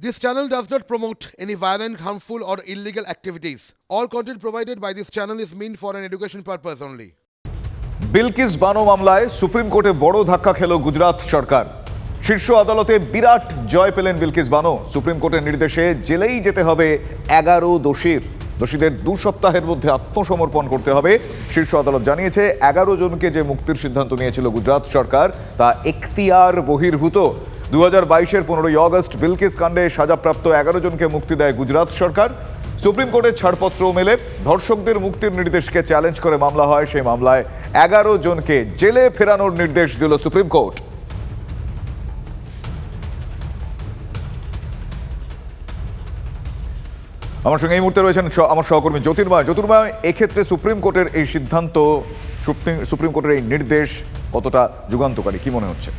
This channel does not promote any violent, harmful, or illegal activities. All content provided by this channel is meant for an education purpose only. Bilkis বানো মামলায় supreme কোর্টে বড় ধাক্কা খেল গুজরাট সরকার। শীর্ষ আদালতে বিরাট জয় পেলেন বিলকিস বানো। Supreme কোর্টের নির্দেশে জেলেই যেতে হবে এগারো দোষীর। দোষীদের দু সপ্তাহের মধ্যে আত্মসমর্পণ করতে হবে। শীর্ষ আদালত জানিয়েছে এগারো জনকে যে মুক্তির সিদ্ধান্ত নিয়েছিল গুজরাট সরকার তা এখতিয়ার বহির্ভূত। দু হাজার বাইশের পনেরোই অগস্ট বিলকিস কাণ্ডে সাজাপ্রাপ্ত এগারো জনকে মুক্তি দেয় গুজরাট সরকার। সুপ্রিম কোর্টের ছাড়পত্র মেলে, ধর্ষকদের মুক্তির নির্দেশকে চ্যালেঞ্জ করে মামলা হয়, সেই মামলায় এগারো জনকে জেলে ফেরানোর নির্দেশ দিল সুপ্রিম কোর্ট। আমার সঙ্গে এই মুহূর্তে রয়েছেন আমার সহকর্মী জ্যোতির্ময়। জ্যোতির্ময়, এক্ষেত্রে সুপ্রিম কোর্টের এই সিদ্ধান্ত সুপ্রিম- সুপ্রিম কোর্টের এই নির্দেশ কতটা যুগান্তকারী, কি মনে হচ্ছে?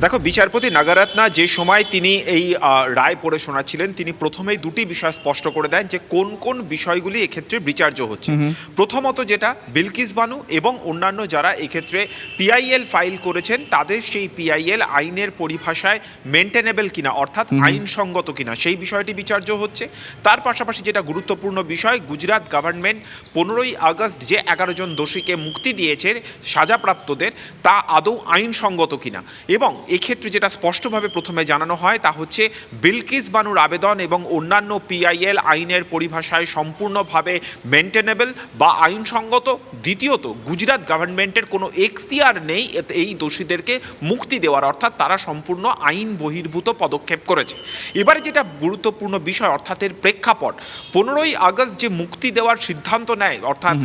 দেখো বিচারপতি নাগারাত্না যে সময় তিনি এই রায় পড়ে শোনাচ্ছিলেন তিনি প্রথমেই দুটি বিষয় স্পষ্ট করে দেন যে কোন কোন বিষয়গুলি এক্ষেত্রে বিচার্য হচ্ছে। প্রথমত যেটা বিলকিস বানু এবং অন্যান্য যারা এক্ষেত্রে পিআইএল ফাইল করেছেন তাদের সেই পিআইএল আইনের পরিভাষায় মেনটেনেবল কিনা অর্থাৎ আইনসঙ্গত কিনা সেই বিষয়টি বিচার্য হচ্ছে। তার পাশাপাশি যেটা গুরুত্বপূর্ণ বিষয় গুজরাট গভর্নমেন্ট পনেরোই আগস্ট যে এগারো জন দোষীকে মুক্তি দিয়েছে সাজাপ্রাপ্তদের তা আদৌ আইনসঙ্গত কিনা। এবং এক্ষেত্রে যেটা স্পষ্টভাবে প্রথমে জানানো হয় তা হচ্ছে বিলকিস বানুর আবেদন এবং অন্যান্য পিআইএল আইনের পরিভাষায় সম্পূর্ণভাবে মেনটেনেবল বা আইনসঙ্গত। দ্বিতীয়ত গুজরাট গভর্নমেন্টের কোনো এখতিয়ার নেই এই দোষীদেরকে মুক্তি দেওয়ার অর্থাৎ তারা সম্পূর্ণ আইন বহির্ভূত পদক্ষেপ করেছে। এবারে যেটা গুরুত্বপূর্ণ বিষয় অর্থাৎ এর প্রেক্ষাপট পনেরোই আগস্ট যে মুক্তি দেওয়ার সিদ্ধান্ত নেয় অর্থাৎ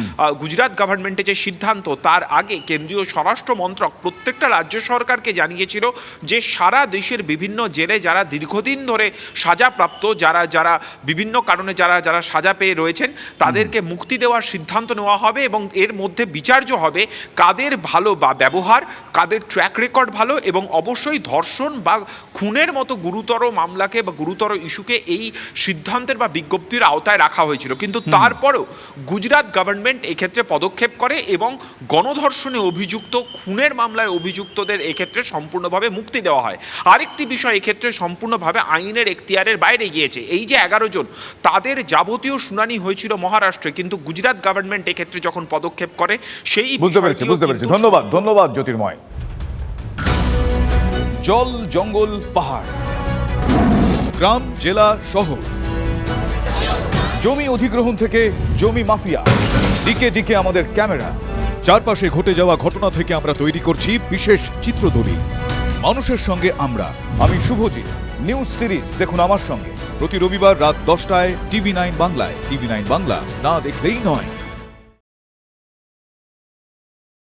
গুজরাট গভর্নমেন্টের যে সিদ্ধান্ত তার আগে কেন্দ্রীয় স্বরাষ্ট্র মন্ত্রক প্রত্যেকটা রাজ্য সরকারকে জানিয়েছিল যে সারা দেশের বিভিন্ন জেলে যারা দীর্ঘদিন ধরে সাজাপ্রাপ্ত যারা যারা বিভিন্ন কারণে যারা যারা সাজা পেয়ে রয়েছেন তাদেরকে মুক্তি দেওয়ার সিদ্ধান্ত নেওয়া হবে এবং এর মধ্যে বিচার্য হবে কাদের ভালো বা ব্যবহার কাদের ট্র্যাক রেকর্ড ভালো এবং অবশ্যই ধর্ষণ বা খুনের মতো গুরুতর মামলাকে বা গুরুতর ইস্যুকে এই সিদ্ধান্তের বা বিজ্ঞপ্তির আওতায় রাখা হয়েছিল। কিন্তু তারপরেও গুজরাট গভর্নমেন্ট এক্ষেত্রে পদক্ষেপ করে এবং গণধর্ষণে অভিযুক্ত খুনের মামলায় অভিযুক্তদের এক্ষেত্রে সম্পূর্ণভাবে মুক্তি দেওয়া হয়। আরেকটি বিষয় এক্ষেত্রে সম্পূর্ণভাবে আইনের এখতিয়ারের বাইরে গিয়েছে। এই যে এগারো জন তাদের যাবতীয় শুনানি হয়েছিল মহারাষ্ট্রে কিন্তু গুজরাট গভর্নমেন্ট এক্ষেত্রে যখন পদক্ষেপ করে সেই বুঝতে পেরেছি বুঝতে পেরেছি। ধন্যবাদ ধন্যবাদ জ্যোতির্ময়। জল জঙ্গল পাহাড় গ্রাম জেলা শহর। জমি অধিগ্রহণ থেকে জমি মাফিয়া দিকে দিকে আমাদের ক্যামেরা। চারপাশে ঘটে যাওয়া ঘটনা থেকে আমরা তৈরি করছি বিশেষ চিত্রদলিল। মানুষের সঙ্গে আমরা। আমি শুভজিৎ। নিউজ সিরিজ দেখুন আমার সঙ্গে। প্রতি রবিবার রাত দশটায় টিভি নাইন বাংলায়। টিভি নাইন বাংলা না দেখলেই নয়।